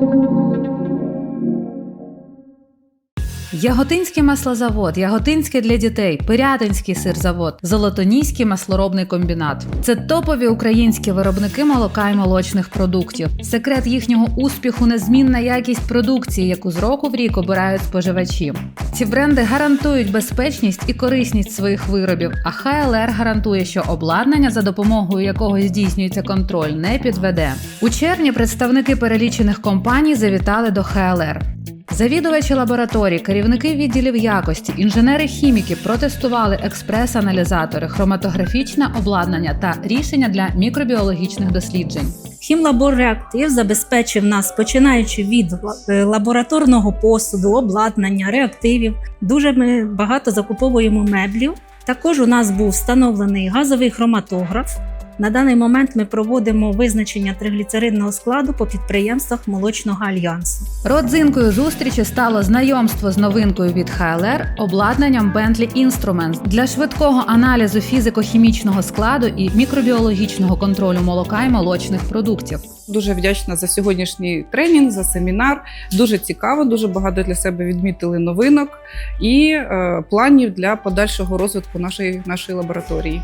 Thank you. Яготинський маслозавод, Яготинське для дітей, Пирятинський сирзавод, Золотоніський маслоробний комбінат. Це топові українські виробники молока і молочних продуктів. Секрет їхнього успіху незмінна якість продукції, яку з року в рік обирають споживачі. Ці бренди гарантують безпечність і корисність своїх виробів, а ХЛР гарантує, що обладнання, за допомогою якого здійснюється контроль, не підведе. У червні представники перелічених компаній завітали до ХЛР. Завідувачі лабораторій, керівники відділів якості, інженери-хіміки протестували експрес-аналізатори, хроматографічне обладнання та рішення для мікробіологічних досліджень. Хімлабор реактив забезпечив нас, починаючи від е, лабораторного посуду, обладнання, реактивів. Дуже ми багато закуповуємо меблів. Також у нас був встановлений газовий хроматограф. На даний момент ми проводимо визначення тригліцеридного складу по підприємствах молочного альянсу. Родзинкою зустрічі стало знайомство з новинкою від ХЛР обладнанням Bentley Instruments для швидкого аналізу фізико-хімічного складу і мікробіологічного контролю молока і молочних продуктів. Дуже вдячна за сьогоднішній тренінг, за семінар. Дуже цікаво, дуже багато для себе відмітили новинок і е, планів для подальшого розвитку нашої, нашої лабораторії.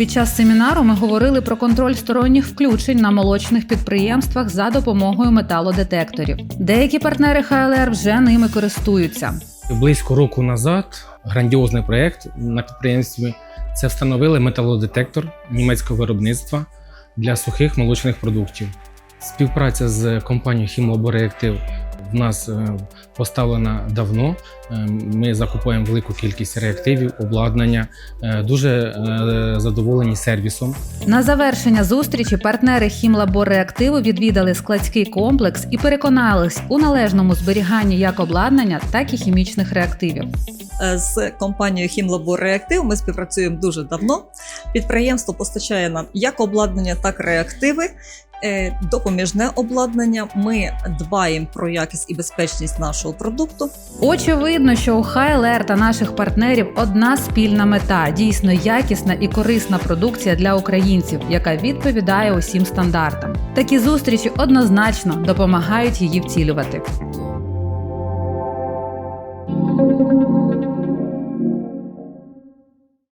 Під час семінару ми говорили про контроль сторонніх включень на молочних підприємствах за допомогою металодетекторів. Деякі партнери ХЛР вже ними користуються. Близько року назад грандіозний проєкт на підприємстві це встановили металодетектор німецького виробництва для сухих молочних продуктів. Співпраця з компанією Хімлабореактив в нас е, поставлена давно. Е, Ми закупуємо велику кількість реактивів, обладнання. Е, Дуже е, задоволені сервісом. На завершення зустрічі партнери Хімлабор Реактиву відвідали складський комплекс і переконались у належному зберіганні як обладнання, так і хімічних реактивів. З компанією Хімлабор Реактив. Ми співпрацюємо дуже давно. Підприємство постачає нам як обладнання, так і реактиви. Е, допоміжне обладнання. Ми дбаємо про якість і безпечність нашого продукту. Очевидно, що у Хайлер та наших партнерів одна спільна мета дійсно якісна і корисна продукція для українців, яка відповідає усім стандартам. Такі зустрічі однозначно допомагають її втілювати.